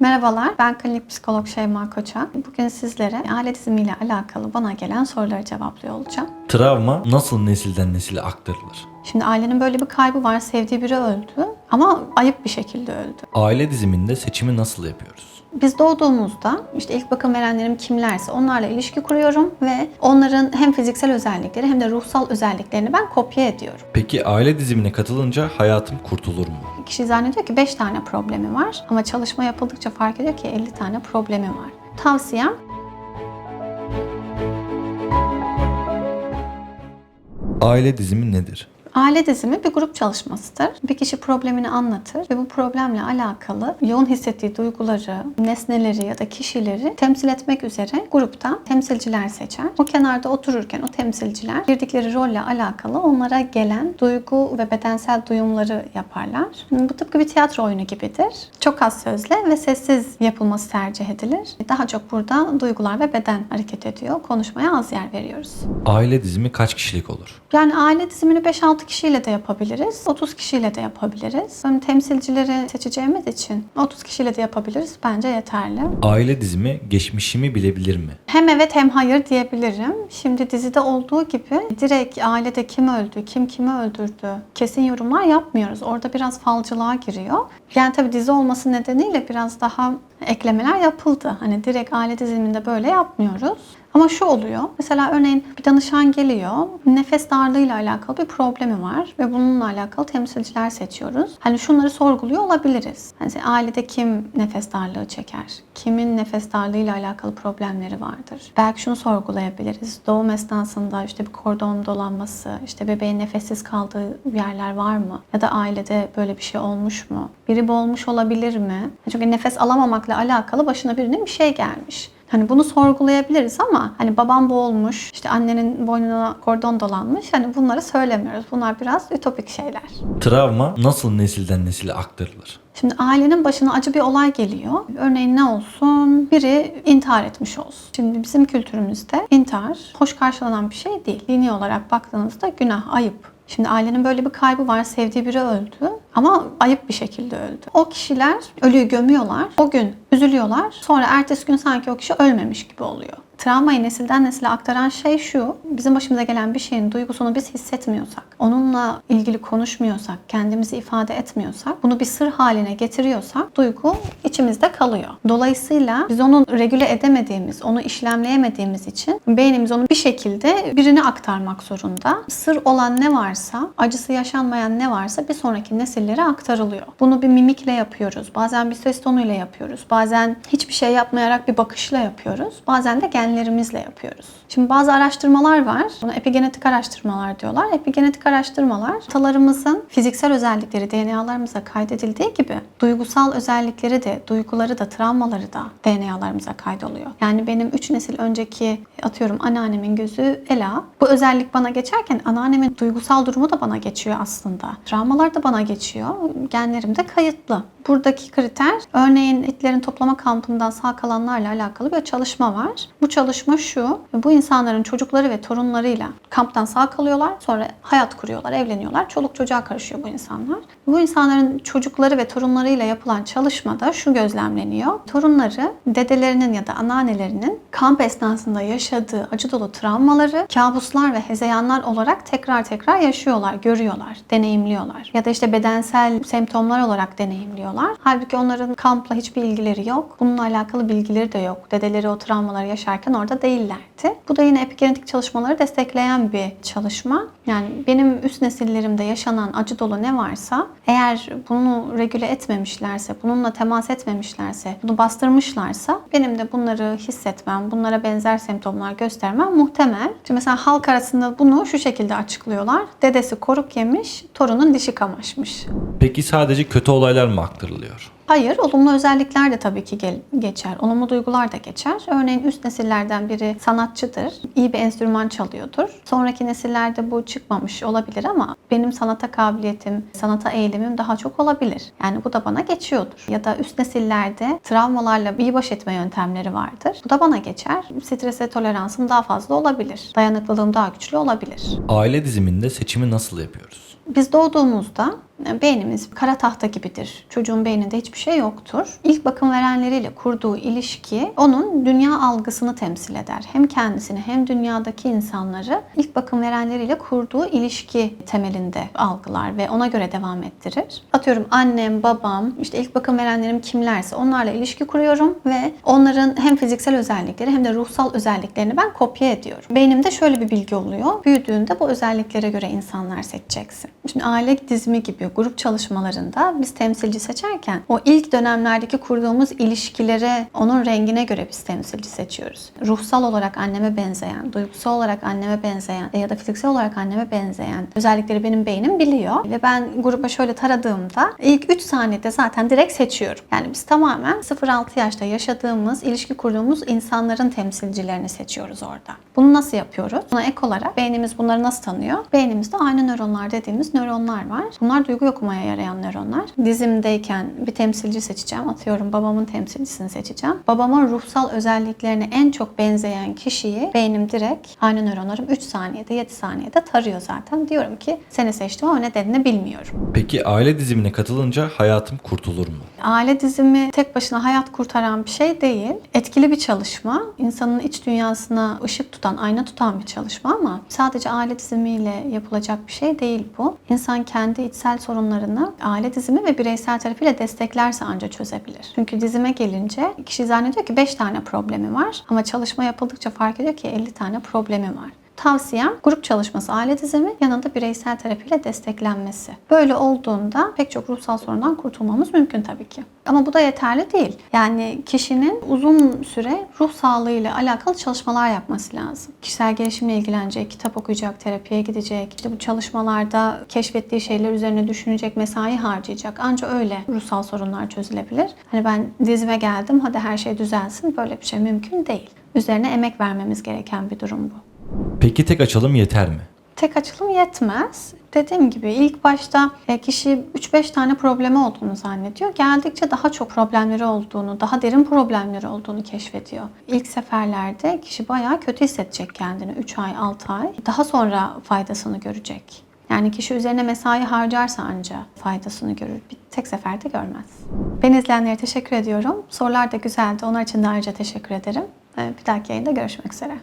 Merhabalar, ben klinik psikolog Şeyma Koçak. Bugün sizlere aile dizimiyle alakalı bana gelen soruları cevaplıyor olacağım. Travma nasıl nesilden nesile aktarılır? Şimdi ailenin böyle bir kaybı var, sevdiği biri öldü ama ayıp bir şekilde öldü. Aile diziminde seçimi nasıl yapıyoruz? Biz doğduğumuzda işte ilk bakım verenlerim kimlerse onlarla ilişki kuruyorum ve onların hem fiziksel özellikleri hem de ruhsal özelliklerini ben kopya ediyorum. Peki aile dizimine katılınca hayatım kurtulur mu? Kişi zannediyor ki 5 tane problemi var ama çalışma yapıldıkça fark ediyor ki 50 tane problemi var. Tavsiyem Aile dizimi nedir? Aile dizimi bir grup çalışmasıdır. Bir kişi problemini anlatır ve bu problemle alakalı yoğun hissettiği duyguları, nesneleri ya da kişileri temsil etmek üzere grupta temsilciler seçer. O kenarda otururken o temsilciler girdikleri rolle alakalı onlara gelen duygu ve bedensel duyumları yaparlar. Bu tıpkı bir tiyatro oyunu gibidir. Çok az sözle ve sessiz yapılması tercih edilir. Daha çok burada duygular ve beden hareket ediyor. Konuşmaya az yer veriyoruz. Aile dizimi kaç kişilik olur? Yani aile dizimini 5-6 kişiyle de yapabiliriz. 30 kişiyle de yapabiliriz. Hem temsilcileri seçeceğimiz için 30 kişiyle de yapabiliriz. Bence yeterli. Aile dizimi geçmişimi bilebilir mi? Hem evet hem hayır diyebilirim. Şimdi dizide olduğu gibi direkt ailede kim öldü, kim kimi öldürdü kesin yorumlar yapmıyoruz. Orada biraz falcılığa giriyor. Yani tabii dizi olması nedeniyle biraz daha eklemeler yapıldı. Hani direkt aile diziminde böyle yapmıyoruz. Ama şu oluyor. Mesela örneğin bir danışan geliyor. Nefes darlığıyla alakalı bir problemi var ve bununla alakalı temsilciler seçiyoruz. Hani şunları sorguluyor olabiliriz. Hani ailede kim nefes darlığı çeker? Kimin nefes darlığıyla alakalı problemleri vardır? Belki şunu sorgulayabiliriz. Doğum esnasında işte bir kordon dolanması, işte bebeğin nefessiz kaldığı yerler var mı? Ya da ailede böyle bir şey olmuş mu? Biri boğulmuş olabilir mi? Çünkü nefes alamamakla alakalı başına birinin bir şey gelmiş. Hani bunu sorgulayabiliriz ama hani babam boğulmuş, işte annenin boynuna kordon dolanmış. Hani bunları söylemiyoruz. Bunlar biraz ütopik şeyler. Travma nasıl nesilden nesile aktarılır? Şimdi ailenin başına acı bir olay geliyor. Örneğin ne olsun? Biri intihar etmiş olsun. Şimdi bizim kültürümüzde intihar hoş karşılanan bir şey değil. Dini olarak baktığınızda günah, ayıp. Şimdi ailenin böyle bir kaybı var, sevdiği biri öldü ama ayıp bir şekilde öldü. O kişiler ölüyü gömüyorlar, o gün üzülüyorlar, sonra ertesi gün sanki o kişi ölmemiş gibi oluyor. Travmayı nesilden nesile aktaran şey şu, bizim başımıza gelen bir şeyin duygusunu biz hissetmiyorsak, onunla ilgili konuşmuyorsak, kendimizi ifade etmiyorsak, bunu bir sır haline getiriyorsak duygu içimizde kalıyor. Dolayısıyla biz onu regüle edemediğimiz, onu işlemleyemediğimiz için beynimiz onu bir şekilde birine aktarmak zorunda. Sır olan ne varsa, acısı yaşanmayan ne varsa bir sonraki nesillere aktarılıyor. Bunu bir mimikle yapıyoruz, bazen bir ses tonuyla yapıyoruz, bazen hiçbir şey yapmayarak bir bakışla yapıyoruz, bazen de genlerimizle yapıyoruz. Şimdi bazı araştırmalar var. Buna epigenetik araştırmalar diyorlar. Epigenetik araştırmalar atalarımızın fiziksel özellikleri DNA'larımıza kaydedildiği gibi duygusal özellikleri de, duyguları da, travmaları da DNA'larımıza kaydoluyor. Yani benim 3 nesil önceki atıyorum anneannemin gözü Ela. Bu özellik bana geçerken anneannemin duygusal durumu da bana geçiyor aslında. Travmalar da bana geçiyor. Genlerimde kayıtlı. Buradaki kriter örneğin Hitler'in toplama kampından sağ kalanlarla alakalı bir çalışma var. Bu çalışma şu. Bu insanların çocukları ve torunlarıyla kamptan sağ kalıyorlar. Sonra hayat kuruyorlar, evleniyorlar. Çoluk çocuğa karışıyor bu insanlar. Bu insanların çocukları ve torunlarıyla yapılan çalışmada şu gözlemleniyor. Torunları dedelerinin ya da anneannelerinin kamp esnasında yaşadığı acı dolu travmaları kabuslar ve hezeyanlar olarak tekrar tekrar yaşıyorlar, görüyorlar, deneyimliyorlar. Ya da işte bedensel semptomlar olarak deneyimliyorlar. Halbuki onların kampla hiçbir ilgileri yok. Bununla alakalı bilgileri de yok. Dedeleri o travmaları yaşarken orada değillerdi. Bu da yine epigenetik çalışmaları destekleyen bir çalışma. Yani benim üst nesillerimde yaşanan acı dolu ne varsa eğer bunu regüle etmemişlerse, bununla temas etmemişlerse, bunu bastırmışlarsa benim de bunları hissetmem, bunlara benzer semptomlar göstermem muhtemel. Şimdi mesela halk arasında bunu şu şekilde açıklıyorlar. Dedesi koruk yemiş, torunun dişi kamaşmış. Peki sadece kötü olaylar mı aktarılıyor? Hayır, olumlu özellikler de tabii ki gel- geçer. Olumlu duygular da geçer. Örneğin üst nesillerden biri sanatçıdır. iyi bir enstrüman çalıyordur. Sonraki nesillerde bu çıkmamış olabilir ama benim sanata kabiliyetim, sanata eğilimim daha çok olabilir. Yani bu da bana geçiyordur. Ya da üst nesillerde travmalarla iyi baş etme yöntemleri vardır. Bu da bana geçer. Strese toleransım daha fazla olabilir. Dayanıklılığım daha güçlü olabilir. Aile diziminde seçimi nasıl yapıyoruz? Biz doğduğumuzda Beynimiz kara tahta gibidir. Çocuğun beyninde hiçbir şey yoktur. İlk bakım verenleriyle kurduğu ilişki onun dünya algısını temsil eder. Hem kendisini hem dünyadaki insanları ilk bakım verenleriyle kurduğu ilişki temelinde algılar ve ona göre devam ettirir. Atıyorum annem, babam, işte ilk bakım verenlerim kimlerse onlarla ilişki kuruyorum ve onların hem fiziksel özellikleri hem de ruhsal özelliklerini ben kopya ediyorum. Beynimde şöyle bir bilgi oluyor. Büyüdüğünde bu özelliklere göre insanlar seçeceksin. Şimdi aile dizimi gibi grup çalışmalarında biz temsilci seçerken o ilk dönemlerdeki kurduğumuz ilişkilere, onun rengine göre biz temsilci seçiyoruz. Ruhsal olarak anneme benzeyen, duygusal olarak anneme benzeyen ya da fiziksel olarak anneme benzeyen özellikleri benim beynim biliyor. Ve ben gruba şöyle taradığımda ilk 3 saniyede zaten direkt seçiyorum. Yani biz tamamen 0-6 yaşta yaşadığımız, ilişki kurduğumuz insanların temsilcilerini seçiyoruz orada. Bunu nasıl yapıyoruz? Buna ek olarak beynimiz bunları nasıl tanıyor? Beynimizde aynı nöronlar dediğimiz nöronlar var. Bunlar duygu okumaya yarayan nöronlar. Dizimdeyken bir temsilci seçeceğim. Atıyorum babamın temsilcisini seçeceğim. Babamın ruhsal özelliklerine en çok benzeyen kişiyi beynim direkt aynı nöronlarım 3 saniyede 7 saniyede tarıyor zaten. Diyorum ki seni seçtim ama nedenini bilmiyorum. Peki aile dizimine katılınca hayatım kurtulur mu? Aile dizimi tek başına hayat kurtaran bir şey değil. Etkili bir çalışma. İnsanın iç dünyasına ışık tutan, ayna tutan bir çalışma ama sadece aile dizimiyle yapılacak bir şey değil bu. İnsan kendi içsel sorunlarını aile dizimi ve bireysel terapiyle desteklerse anca çözebilir. Çünkü dizime gelince kişi zannediyor ki 5 tane problemi var ama çalışma yapıldıkça fark ediyor ki 50 tane problemi var. Tavsiyem grup çalışması aile dizimi yanında bireysel terapiyle desteklenmesi. Böyle olduğunda pek çok ruhsal sorundan kurtulmamız mümkün tabii ki. Ama bu da yeterli değil. Yani kişinin uzun süre ruh sağlığıyla alakalı çalışmalar yapması lazım. Kişisel gelişimle ilgilenecek, kitap okuyacak, terapiye gidecek. İşte bu çalışmalarda keşfettiği şeyler üzerine düşünecek, mesai harcayacak. Anca öyle ruhsal sorunlar çözülebilir. Hani ben dizime geldim, hadi her şey düzelsin. Böyle bir şey mümkün değil. Üzerine emek vermemiz gereken bir durum bu. Peki tek açalım yeter mi? Tek açılım yetmez. Dediğim gibi ilk başta e, kişi 3-5 tane problemi olduğunu zannediyor. Geldikçe daha çok problemleri olduğunu, daha derin problemleri olduğunu keşfediyor. İlk seferlerde kişi bayağı kötü hissedecek kendini 3 ay, 6 ay. Daha sonra faydasını görecek. Yani kişi üzerine mesai harcarsa anca faydasını görür. Bir tek seferde görmez. Beni izleyenlere teşekkür ediyorum. Sorular da güzeldi. Onlar için de ayrıca teşekkür ederim. E, Bir dahaki yayında görüşmek üzere.